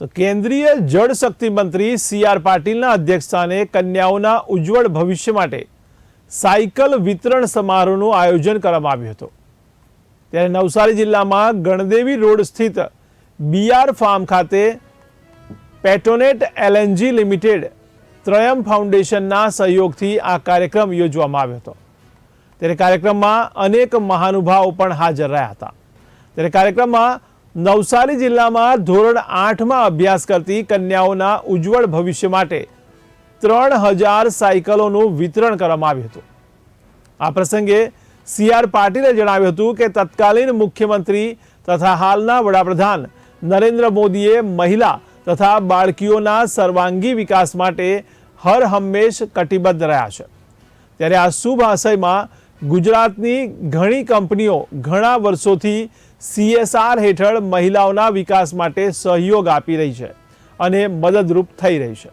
તો કેન્દ્રીય જળશક્તિ મંત્રી સી આર પાટીલના અધ્યક્ષસ્થાને કન્યાઓના ઉજ્જવળ ભવિષ્ય માટે સાયકલ વિતરણ સમારોહનું આયોજન કરવામાં આવ્યું હતું. ત્યારે નવસારી જિલ્લામાં ગણદેવી રોડ સ્થિત બીઆર ફાર્મ ખાતે પેટોનેટ એલએનજી લિમિટેડ ત્રયમ ફાઉન્ડેશનના સહયોગથી આ કાર્યક્રમ યોજવામાં આવ્યો હતો. ત્યારે કાર્યક્રમમાં અનેક મહાનુભાવો પણ હાજર રહ્યા હતા. ત્યારે કાર્યક્રમમાં નવસારી જિલ્લામાં ધોરણ આઠમાં અભ્યાસ કરતી કન્યાઓના ઉજ્જવળ ભવિષ્ય માટે ત્રણ હજાર સાયકલોનું વિતરણ કરવામાં આવ્યું હતું. આ પ્રસંગે સી આર પાટીલે જણાવ્યું હતું કે તત્કાલીન મુખ્યમંત્રી તથા હાલના વડાપ્રધાન નરેન્દ્ર મોદીએ મહિલા તથા બાળકીઓના સર્વાંગી વિકાસ માટે હર હંમેશ કટિબદ્ધ રહ્યા છે. ત્યારે આ શુભ આશયમાં ગુજરાતની ઘણી કંપનીઓ ઘણા વર્ષોથી સીએસઆર હેઠળ મહિલાઓના વિકાસ માટે સહયોગ આપી રહી છે અને મદદરૂપ થઈ રહી છે.